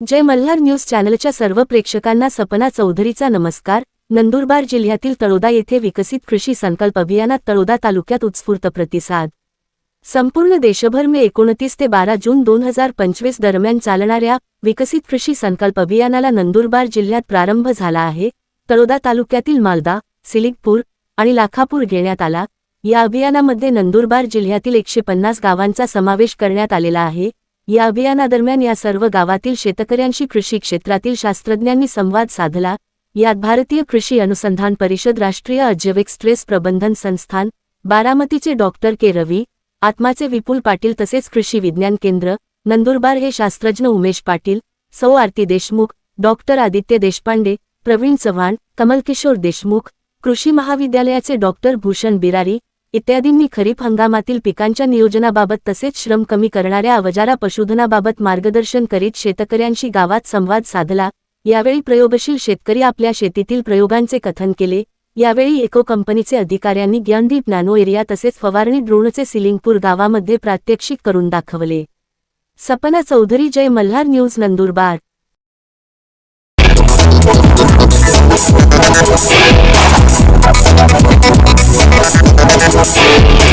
जय Malhar news चॅनलच्या सर्व प्रेक्षकांना सपना चौधरीचा नमस्कार. नंदुरबार जिल्ह्यातील तळोदा येथे विकसित कृषी संकल्प अभियानात तळोदा तालुक्यात उत्स्फूर्त प्रतिसाद. संपूर्ण देशभर मे एकोणतीस ते बारा जून दोन हजार पंचवीस दरम्यान चालणाऱ्या विकसित कृषी संकल्प अभियानाला नंदुरबार जिल्ह्यात प्रारंभ झाला आहे. तळोदा तालुक्यातील मालदा सिलिकपूर आणि लाखापूर घेण्यात आला. या अभियानामध्ये नंदुरबार जिल्ह्यातील एकशे पन्नास गावांचा समावेश करण्यात आलेला आहे. या अभियानादरम्यान या सर्व गावातील शेतकऱ्यांशी कृषी क्षेत्रातील शास्त्रज्ञांनी संवाद साधला. यात भारतीय कृषी अनुसंधान परिषद राष्ट्रीय अजैविक स्ट्रेस प्रबंधन संस्थान बारामतीचे डॉक्टर के. रवी आत्माचे विपुल पाटील तसेच कृषी विज्ञान केंद्र नंदुरबार हे शास्त्रज्ञ उमेश पाटील सौ आरती देशमुख डॉक्टर आदित्य देशपांडे प्रवीण चव्हाण कमलकिशोर देशमुख कृषी महाविद्यालयाचे डॉक्टर भूषण बिरारी इत्यादींनी खरीप हंगामातील पिकांच्या नियोजनाबाबत तसेच श्रम कमी करणाऱ्या अवजारा पशुधनाबाबत मार्गदर्शन करीत शेतकऱ्यांशी गावात संवाद साधला. यावेळी प्रयोगशील शेतकरी आपल्या शेतीतील प्रयोगांचे कथन केले. यावेळी इको कंपनीचे अधिकाऱ्यांनी ज्ञानदीप नॅनो एरिया तसेच फवारणी ड्रोनचे सिलिंगपूर गावामध्ये प्रात्यक्षिक करून दाखवले. सपना चौधरी जय मल्हार न्यूज नंदुरबार. você.